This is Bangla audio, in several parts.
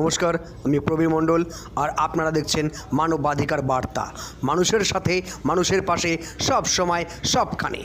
নমস্কার, আমি প্রবীর মণ্ডল, আর আপনারা দেখছেন মানবাধিকার বার্তা। মানুষের সাথে, মানুষের পাশে সব সময় সবখানে।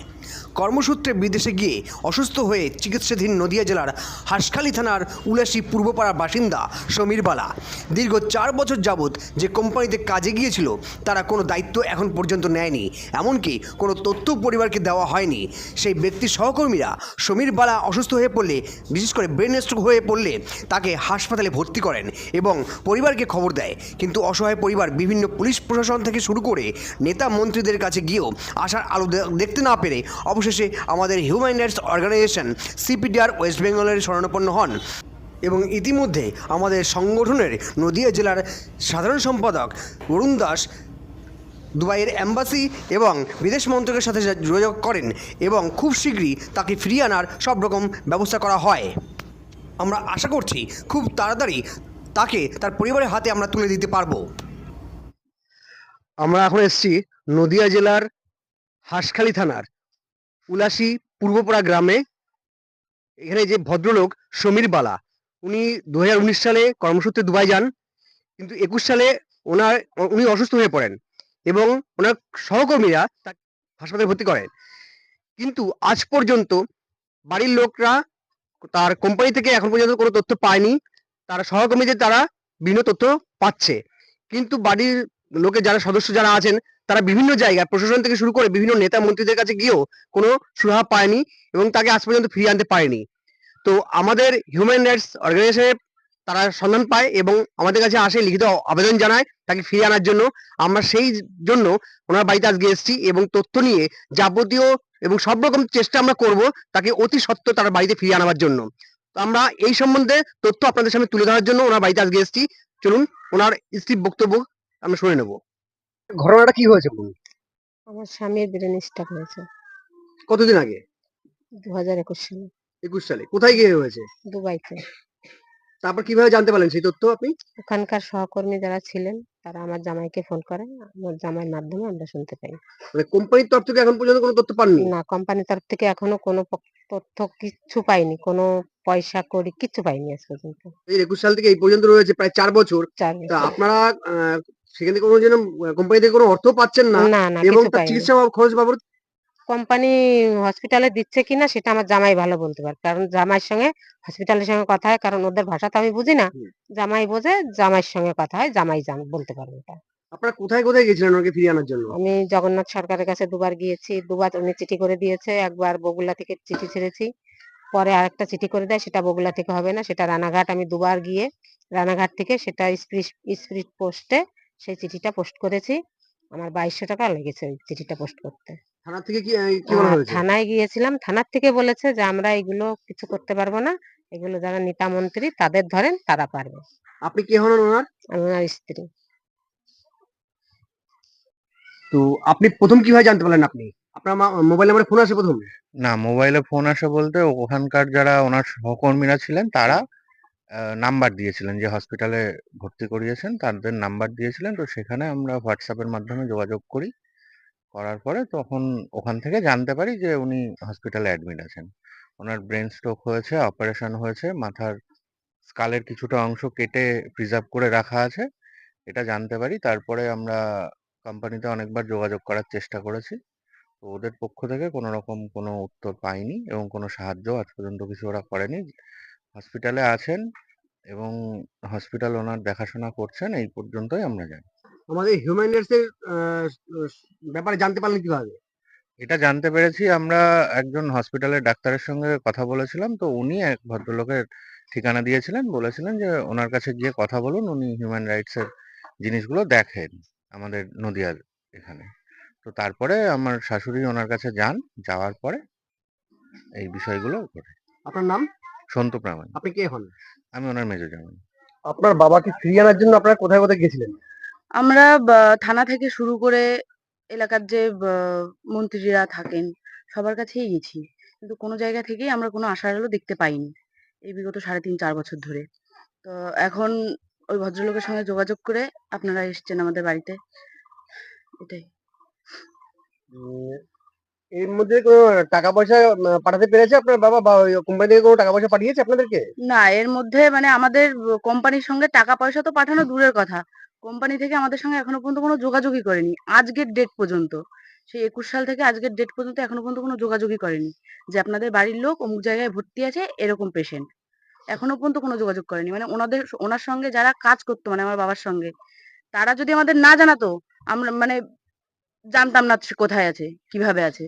কর্মসূত্রে বিদেশে গিয়ে অসুস্থ হয়ে চিকিৎসাধীন নদিয়া জেলার হাসখালী থানার উলাসী পূর্বপাড়ার বাসিন্দা সমীর বালা। দীর্ঘ চার বছর যাবৎ যে কোম্পানিতে কাজে গিয়েছিল, তারা কোনো দায়িত্ব এখন পর্যন্ত নেয়নি। এমনকি কোনো তথ্য পরিবারকে দেওয়া হয়নি। সেই ব্যক্তির সহকর্মীরা সমীর বালা অসুস্থ হয়ে পড়লে, বিশেষ করে ব্রেন স্ট্রোক হয়ে পড়লে, তাকে হাসপাতালে ভর্তি করেন এবং পরিবারকে খবর দেয়। কিন্তু অসহায় পরিবার বিভিন্ন পুলিশ প্রশাসন থেকে শুরু করে নেতা মন্ত্রীদের কাছে গিয়েও আশার আলো দেখতে না পেরে অবশেষে আমাদের human rights organisation CPDR west বেঙ্গলের শরণাপন্ন হন এবং ইতিমধ্যে আমাদের সংগঠনের নদিয়া জেলার সাধারণ সম্পাদক অরুণ দাস দুবাইয়ের অ্যাম্বাসি এবং বিদেশ মন্ত্রকের সাথে যোগাযোগ করেন এবং খুব শীঘ্রই তাকে ফিরিয়ে আনার সব রকম ব্যবস্থা করা হয়। আমরা আশা করছি খুব তাড়াতাড়ি তাকে তার পরিবারের হাতে আমরা তুলে দিতে পারব। আমরা এখন এসেছি নদিয়া জেলার হাঁসখালী থানার। উলাসী পূর্বপাড়া গ্রামে এখানে যে ভদ্রলোক সমীর বালা, উনি দু হাজার উনিশ সালে কর্মসূত্রে দুবাই যান, কিন্তু একুশ সালে ওনার, উনি অসুস্থ হয়ে পড়েন এবং ওনার সহকর্মীরা তাকে হাসপাতালে ভর্তি করেন। কিন্তু আজ পর্যন্ত বাড়ির লোকরা তার কোম্পানি থেকে এখন পর্যন্ত কোনো তথ্য পায়নি, তার সহকর্মীদের তারা বিভিন্ন তথ্য পাচ্ছে। কিন্তু বাড়ির লোকের যারা সদস্য যারা আছেন, তারা বিভিন্ন জায়গায় প্রশাসন থেকে শুরু করে বিভিন্ন নেতা মন্ত্রীদের কাছে গিয়েও কোনো সুরাহা পায়নি এবং তাকে আজ পর্যন্ত ফিরিয়ে আনতে পারেনি। তো আমাদের হিউম্যান রাইটস অর্গানাইজেশনে তারা সন্ধান পায় এবং আমাদের কাছে আসে, লিখিত আবেদন জানায় তাকে ফিরিয়ে আনার জন্য। আমরা সেই জন্য ওনার বাড়িতে আজকে এসেছি এবং তথ্য নিয়ে যাবতীয় এবং সব রকম চেষ্টা আমরা করব তাকে অতি সত্ত্ব তার বাড়িতে ফিরিয়ে আনার জন্য। তো আমরা এই সম্বন্ধে তথ্য আপনাদের সামনে তুলে ধরার জন্য ওনার বাড়িতে আজকে এসেছি। চলুন ওনার স্ত্রীর বক্তব্য আমরা শুনে নেব। ঘটনাটা কি হয়েছে বলুন? আমার স্বামীর ব্রেন স্ট্রোক হয়েছে। কতদিন আগে? দু হাজার একুশ সালে। একুশ সালে। কোথায় গিয়ে হয়েছে? দুবাইতে। তারপর কীভাবে জানতে পারলেন সেই তথ্য আপনি? ওখানকার সহকর্মী যারা ছিলেন তারা আমার জামাইকে ফোন করে। আমার জামাইয়ের মাধ্যমে আমরা শুনতে পাই। মানে কোম্পানির তরফ থেকে এখন পর্যন্ত কোনো তথ্য পাননি? না কোম্পানির তরফ থেকে এখনও কোনো পক- তথ্য কিচ্ছু পাইনি। কোনো পয়সা করি কিচ্ছু পাইনি আজ পর্যন্ত। এই একুশ সাল থেকে এই পর্যন্ত রয়েছে প্রায় চার বছর। চার তা বছর। আপনারা আহ, সেখান থেকে কোনো যেন কোম্পানি থেকে কোনো অর্থ পাচ্ছেন না না না এবং কিছু তার পাইনি। চিকিৎসা খরচ বাবদ কোম্পানি হসপিটালে দিচ্ছে কিনা সেটা আমার জামাই ভালো বলতে পারে। কারণ জামাইয়ের সঙ্গে হসপিটালের সঙ্গে কথা হয় কারণ ওদের ভাষা তো আমি বুঝি না। হুম। জামাই বোঝে জামাইয়ের সঙ্গে কথা হয় জামাই জান বলতে পারবে এটা। আপনারা কোথায় কোথায় গেছিলেন ওনাকে ফিরিয়ে আনার জন্য? আমি জগন্নাথ সরকারের কাছে দুবার গিয়েছি। দুবার উনি চিঠি করে দিয়েছে একবার বগুলা থেকে চিঠি ছেড়েছি। পরে আরেকটা চিঠি করে দেয় সেটা বগুলা থেকে হবে না সেটা রানাঘাট। আমি দুবার গিয়ে রানাঘাট থেকে সেটা স্পিড স্পিড পোস্টে সেই চিঠিটা পোস্ট করেছি। আমার বাইশশো টাকা লেগেছে ওই চিঠিটা পোস্ট করতে। থানা থেকে কি কি বলা হয়েছে? থানায় গিয়েছিলাম। থানার থেকে বলেছে যে আমরা এগুলো কিছু করতে পারব না। এগুলো যারা নেতা মন্ত্রী তাদের ধরেন তারা পারবে। আপনি কে হন ওনার? আমি ওনার স্ত্রী। তো আপনি প্রথম কীভাবে জানতে পারলেন আপনি? আপনার মোবাইল নাম্বারে ফোন আসে প্রথম? না মোবাইলে ফোন আসে বলতে ওখানকার যারা ওনার সহকর্মীরা ছিলেন তারা নাম্বার দিয়েছিলেন যে হসপিটালে ভর্তি করিয়েছেন তাদের নাম্বার দিয়েছিলেন। তো সেখানে আমরা হোয়াটসঅ্যাপের মাধ্যমে যোগাযোগ করি। করার পরে তখন ওখান থেকে জানতে পারি যে উনি হসপিটালে অ্যাডমিট আছেন। ওনার ব্রেন স্ট্রোক হয়েছে অপারেশন হয়েছে, মাথার স্কালের কিছুটা অংশ কেটে প্রিজার্ভ করে রাখা আছে। এটা জানতে পারি। তারপরে আমরা কোম্পানিতে অনেকবার যোগাযোগ করার চেষ্টা করেছি। তো ওদের পক্ষ থেকে কোনো রকম কোনো উত্তর পাইনি এবং কোনো সাহায্য আজ পর্যন্ত কিছু ওরা করেনি। হসপিটালে আছেন এবং হসপিটাল ওনার দেখাশোনা করছেন এই পর্যন্তই আমরা জানি। আমাদের হিউম্যান রাইটস এর ব্যাপারে জানতে পারলেন কীভাবে? এটা জানতে পেরেছি আমরা একজন হসপিটালের ডাক্তারের সঙ্গে কথা বলেছিলাম তো উনি এক ভদ্রলোকের ঠিকানা দিয়েছিলেন বলেছিলেন যে ওনার কাছে গিয়ে কথা বলুন উনি হিউম্যান রাইটস এর জিনিসগুলো দেখেন আমাদের নদিয়ার এখানে। তো তারপরে আমার শাশুড়ি ওনার কাছে যান যাওয়ার পরে এই বিষয়গুলো করে। আপনার নাম? সন্তু প্রামাণিক। আপনি কে হন? আমি ওনার মেজো জামাই আপনার বাবাকে ফিরিয়ে আনার জন্য আপনারা কোথায় কোথায় গেছিলেন আমরা বা- থানা থেকে শুরু করে এলাকার যে বা- মন্ত্রীরা থাকেন সবার কাছেই গেছি। কিন্তু কোনো জায়গা থেকেই আমরা কোনো আশার আলো দেখতে পাইনি এই বিগত সাড়ে তিন চার বছর ধরে। তো এখন ওই ভদ্রলোকের সঙ্গে যোগাযোগ করে আপনারা এসেছেন আমাদের বাড়িতে। এটাই। উম, এর মধ্যে কোনো টাকা পয়সা পাঠাতে পেরেছে আপনার বাবা? বা কোম্পানি থেকে কোনো টাকা পয়সা পাঠিয়েছে আপনাদেরকে? না এর মধ্যে মানে আমাদের কোম্পানির সঙ্গে টাকা পয়সা তো পাঠানো দূরের কথা। কোম্পানি থেকে আমাদের সঙ্গে এখনও পর্যন্ত কোনো যোগাযোগই করেনি আজকের ডেট পর্যন্ত। সেই একুশ সাল থেকে আজকের ডেট পর্যন্ত এখনও পর্যন্ত কোনো যোগাযোগই করেনি। যে আপনাদের বাড়ির লোক অমুক জায়গায় ভর্তি আছে এরকম পেশেন্ট এখনও পর্যন্ত কোনো যোগাযোগ করেনি। মানে ওনাদের ওনার সঙ্গে যারা কাজ করতো মানে আমার বাবার সঙ্গে তারা যদি আমাদের না জানাতো আমরা মানে জানতাম না সে কোথায় আছে কীভাবে আছে।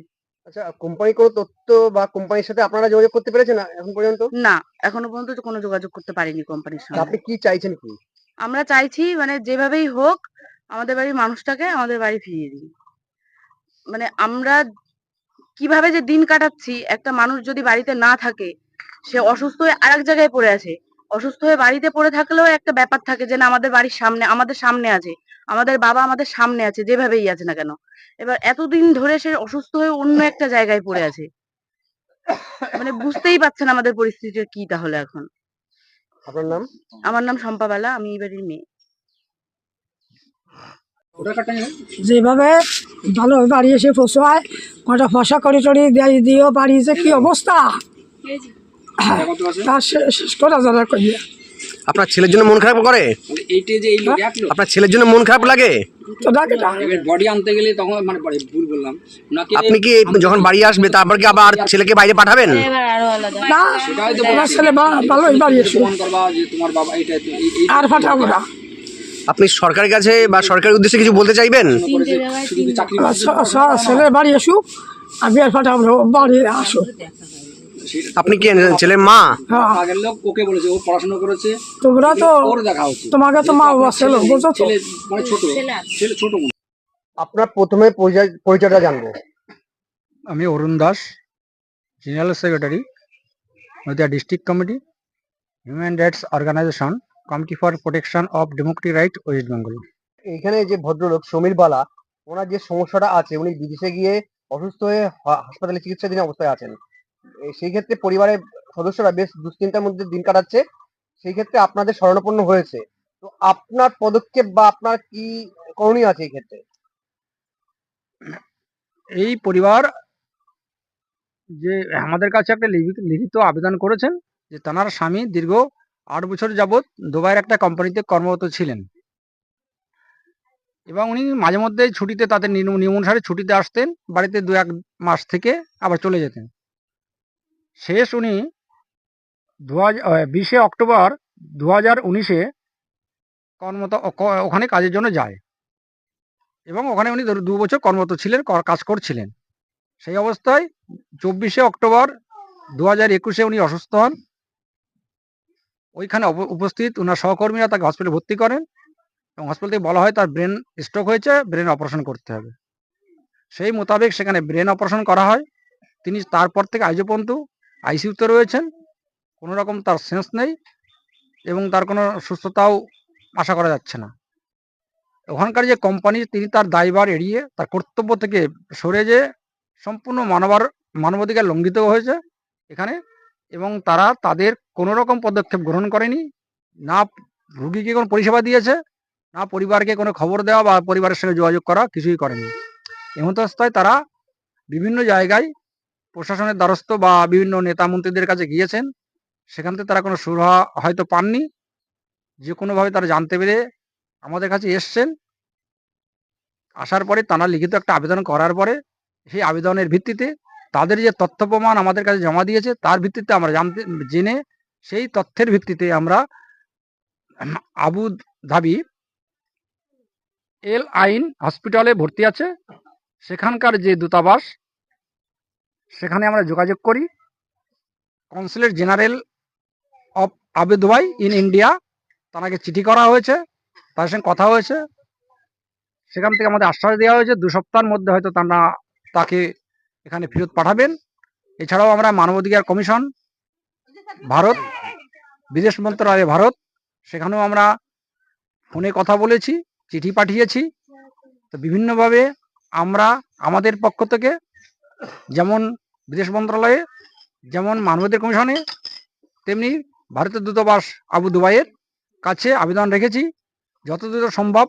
আচ্ছা কোম্পানি কোনো তথ্য বা কোম্পানির সাথে আপনারা যোগাযোগ করতে পেরেছেন এখন পর্যন্ত? না এখনও পর্যন্ত তো কোনো যোগাযোগ করতে পারিনি কোম্পানির সঙ্গে আপনি কি চাইছেন কি? আমরা চাইছি মানে যেভাবেই হোক আমাদের বাড়ির মানুষটাকে আমাদের বাড়ি ফিরিয়ে দিন। মানে আমরা কীভাবে যে দিন কাটাচ্ছি একটা মানুষ যদি বাড়িতে না থাকে সে অসুস্থ হয়ে আরেক জায়গায় পড়ে আছে। অসুস্থ হয়ে বাড়িতে পড়ে থাকলেও একটা ব্যাপার থাকে যে না আমাদের বাড়ির সামনে আমাদের সামনে আছে। আমাদের বাবা আমাদের সামনে আছে যেভাবেই আছে না কেন। এবার এতদিন ধরে সে অসুস্থ হয়ে অন্য একটা জায়গায় পড়ে আছে। মানে বুঝতেই পারছেন আমাদের পরিস্থিতিটা কি তাহলে এখন। আপনার নাম? আমার নাম শম্পা বালা আমি এই বাড়ির মেয়ে। যেভাবে ভালো বাড়ি এসে পোষায় কটা ফসা করে টরি দেয় দিয়েও বাড়ি যে কি অবস্থা? শেষ করা যাবে কইয়া আপনার ছেলের জন্য মন খারাপ করে? এইটে যে এই লোক এক লোক। আপনার ছেলের জন্য মন খারাপ লাগে? তো ডাকে এবার বডি আনতে গেলে তখন মানে ভুল বললাম। আপনি কি যখন বাড়ি আসবে তারপর কি আবার ছেলেকে বাইরে পাঠাবেন? না সেটাই তো আমার ছেলে বা- বাড়ি এসে প্রমাণ করবা যে তোমার বাবা এটা তো এই এই আর না। আপনি সরকারের কাছে বা সরকারের উদ্দেশ্যে কিছু বলতে চাইবেন? করেছে শুধু কি চাকরি আমার ছ- ছ- ছেলে বাড়ি এসুক আমি আর ও বাড়ি আসুক। আপনি কি? ছেলের মা? আগের লোক ওকে বলেছে ও পড়াশোনা করেছে। তোমরা তো ওর দেখা হচ্ছে তোমাকে তো মা বাবা ছিল বুঝো তো। ছেলে মানে ছোট। ছেলে ছোট আপনার প্রথমে পরিচয় পরিচয়টা জানব। আমি Arun Das general secretary Nadia district committee human rights organisation committee for protection of democratic right west Bengal. এখানে যে ভদ্রলোক সমীর বালা ওনার যে সমস্যাটা আছে উনি বিদেশে গিয়ে অসুস্থ হয়ে হাসপাতালে চিকিৎসাধীন অবস্থায় আছেন। সেই ক্ষেত্রে পরিবারের সদস্যরা বেশ দুশ্চিন্তার মধ্যে দিন কাটাচ্ছে। সেই ক্ষেত্রে আপনাদের শরণাপন্ন হয়েছে। তো আপনার পদক্ষেপ বা আপনার কি করণীয় আছে এই ক্ষেত্রে? এই পরিবার যে আমাদের কাছে একটা লিখিত আবেদন করেছেন যে তানার স্বামী দীর্ঘ আট বছর যাবৎ দুবাইয়ের একটা কোম্পানিতে কর্মরত ছিলেন। এবং উনি মাঝে মধ্যে ছুটিতে তাদের নিয়ম অনুসারে ছুটিতে আসতেন, বাড়িতে দু এক মাস থেকে আবার চলে যেতেন। শেষ উনি দু বিশে অক্টোবর দু হাজার উনিশে কর্মত ওখানে কাজের জন্য যায়। এবং ওখানে উনি দু বছর কর্মরত ছিলেন কাজ করছিলেন। সেই অবস্থায় চব্বিশে অক্টোবর দু হাজার একুশে উনি অসুস্থ হন। ওইখানে উপস্থিত ওনার সহকর্মীরা তাকে হসপিটালে ভর্তি করেন এবং হসপিটাল থেকে বলা হয় তার ব্রেন স্ট্রোক হয়েছে ব্রেন অপারেশন করতে হবে। সেই মোতাবেক সেখানে ব্রেন অপারেশন করা হয়। তিনি তারপর থেকে আজও পর্যন্ত আইসিইউতে রয়েছেন, কোনো রকম তার সেন্স নেই এবং তার কোনো সুস্থতাও আশা করা যাচ্ছে না। ওখানকার যে কোম্পানি তিনি তার দায়ভার এড়িয়ে তার কর্তব্য থেকে সরে যে সম্পূর্ণ মানবার, মানবাধিকার লঙ্ঘিত হয়েছে এখানে এবং তারা তাদের কোনো রকম পদক্ষেপ গ্রহণ করেনি। না রুগীকে কোনো পরিষেবা দিয়েছে, না পরিবারকে কোনো খবর দেওয়া বা পরিবারের সঙ্গে যোগাযোগ করা কিছুই করেনি। এমতাবস্থায় তারা বিভিন্ন জায়গায় প্রশাসনের দ্বারস্থ বা বিভিন্ন নেতা মন্ত্রীদের কাছে গিয়েছেন, সেখান থেকে তারা কোনো সুরাহা হয়তো পাননি। যে কোনোভাবে তারা জানতে পেরে আমাদের কাছে এসছেন। আসার পরে তারা লিখিত একটা আবেদন করার পরে সেই আবেদনের ভিত্তিতে তাদের যে তথ্য প্রমাণ আমাদের কাছে জমা দিয়েছে, তার ভিত্তিতে আমরা জানতে, জেনে সেই তথ্যের ভিত্তিতে আমরা আবু ধাবি এল আইন হসপিটালে ভর্তি আছে। সেখানকার যে দূতাবাস সেখানে আমরা যোগাযোগ করি। Consulate general of Abu Dubai in India তাকে চিঠি করা হয়েছে, তার সঙ্গে কথা হয়েছে। সেখান থেকে আমাদের আশ্বাস দেওয়া হয়েছে, দু সপ্তাহের মধ্যে হয়তো তারা তাকে এখানে ফেরত পাঠাবেন। এছাড়াও আমরা মানবাধিকার কমিশন, ভারত, বিদেশ মন্ত্রণালয় ভারত, সেখানেও আমরা ফোনে কথা বলেছি, চিঠি পাঠিয়েছি। তো বিভিন্নভাবে আমরা আমাদের পক্ষ থেকে যেমন বিদেশ মন্ত্রণালয়ে যেমন মানবাধিকার কমিশনে, তেমনি ভারতের দূতাবাস আবু দুবাইয়ের কাছে আবেদন রেখেছি যত দ্রুত সম্ভব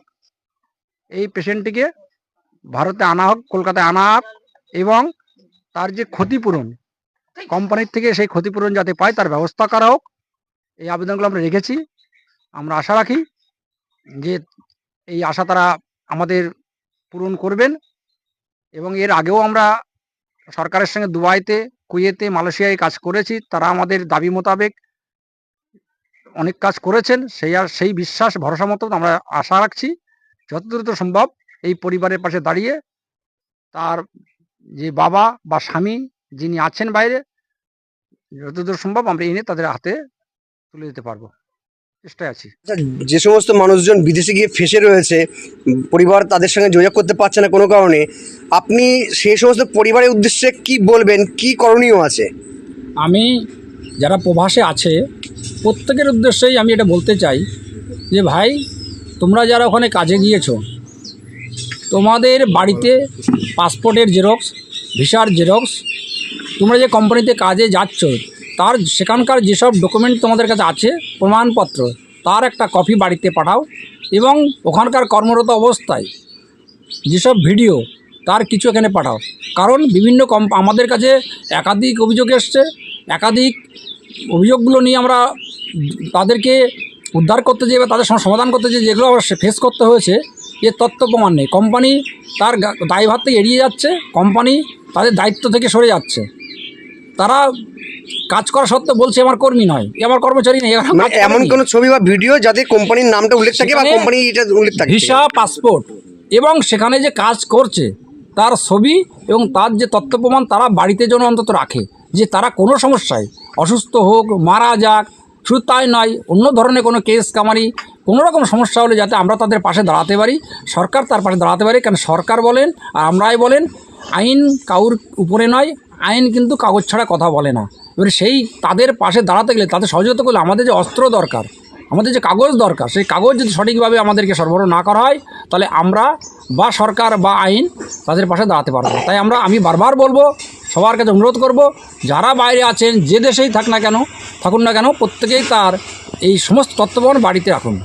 এই পেশেন্টটিকে ভারতে আনা হোক, কলকাতায় আনা হোক এবং তার যে ক্ষতিপূরণ, কোম্পানির থেকে সেই ক্ষতিপূরণ যাতে পায় তার ব্যবস্থা করা হোক, এই আবেদনগুলো আমরা রেখেছি। আমরা আশা রাখি যে এই আশা তারা আমাদের পূরণ করবেন এবং এর আগেও আমরা সরকারের সঙ্গে দুবাইতে, কুয়েতে, মালয়েশিয়ায় কাজ করেছি। তারা আমাদের দাবি মোতাবেক অনেক কাজ করেছেন। সেই আর সেই বিশ্বাস, ভরসা মতো আমরা আশা রাখছি। যত দ্রুত সম্ভব এই পরিবারের পাশে দাঁড়িয়ে তার যে বাবা বা স্বামী যিনি আছেন বাইরে যতদূর সম্ভব আমরা এনে তাদের হাতে তুলে দিতে পারব। চেষ্টায় আছি। আচ্ছা, যে সমস্ত মানুষজন বিদেশে গিয়ে ফেসে রয়েছে পরিবার তাদের সঙ্গে যোগাযোগ করতে পারছে না কোনো কারণে আপনি সেই সমস্ত পরিবারের উদ্দেশ্যে কি বলবেন? কি করণীয় আছে? আমি যারা প্রবাসে আছে প্রত্যেকের উদ্দেশ্যেই আমি এটা বলতে চাই যে ভাই তোমরা যারা ওখানে কাজে গিয়েছো তোমাদের বাড়িতে পাসপোর্টের জেরক্স ভিসার জেরক্স তোমরা যে কোম্পানিতে কাজে যাচ্ছ তার সেখানকার যেসব ডকুমেন্ট তোমাদের কাছে আছে, প্রমাণপত্র, তার একটা কপি বাড়িতে পাঠাও এবং ওখানকার কর্মরত অবস্থায় যেসব ভিডিও তার কিছু এখানে পাঠাও। কারণ বিভিন্ন কম আমাদের কাছে একাধিক অভিযোগ এসছে, একাধিক অভিযোগগুলো নিয়ে আমরা তাদেরকে উদ্ধার করতে যেয়ে বা তাদের সমাধান করতে যেয়ে যেগুলো ফেস করতে হয়েছে এর তথ্য প্রমাণ নেই। কোম্পানি তার দায়ভার থেকে এড়িয়ে যাচ্ছে কোম্পানি তাদের দায়িত্ব থেকে সরে যাচ্ছে। তারা কাজ করা সত্ত্বেও বলছে আমার কর্মী নয় এ আমার কর্মচারী নেই মানে এমন। কোনো ছবি বা ভিডিও যাতে কোম্পানির নামটা উল্লেখ থাকে বা কোম্পানি এটা উল্লেখ থাকে ভিসা পাসপোর্ট এবং সেখানে যে কাজ করছে তার ছবি এবং তার যে তথ্য প্রমাণ তারা বাড়িতে যেন অন্তত রাখে যে তারা কোনো সমস্যায় অসুস্থ হোক মারা যাক শুধু তাই নয় অন্য ধরনের কোনো কেস কামারি কোনো রকম সমস্যা হলে যাতে আমরা তাদের পাশে দাঁড়াতে পারি সরকার তার পাশে দাঁড়াতে পারে কারণ সরকার বলেন আর আমরাই বলেন আইন কাউর উপরে নয় আইন কিন্তু কাগজ ছাড়া কথা বলে না এবারে সেই তাদের পাশে দাঁড়াতে গেলে তাদের সহযোগিতা করলে আমাদের যে অস্ত্র দরকার, আমাদের যে কাগজ দরকার, সেই কাগজ যদি সঠিকভাবে আমাদেরকে সরবরাহ না করা হয়, তাহলে আমরা বা সরকার বা আইন তাদের পাশে দাঁড়াতে পারব। তাই আমরা, আমি বারবার বলব, সবার কাছে অনুরোধ করব, যারা বাইরে আছেন, যে দেশেই থাক না কেন, থাকুন না কেন, প্রত্যেকেই তার এই সমস্ত তত্ত্ববহন বাড়িতে রাখুন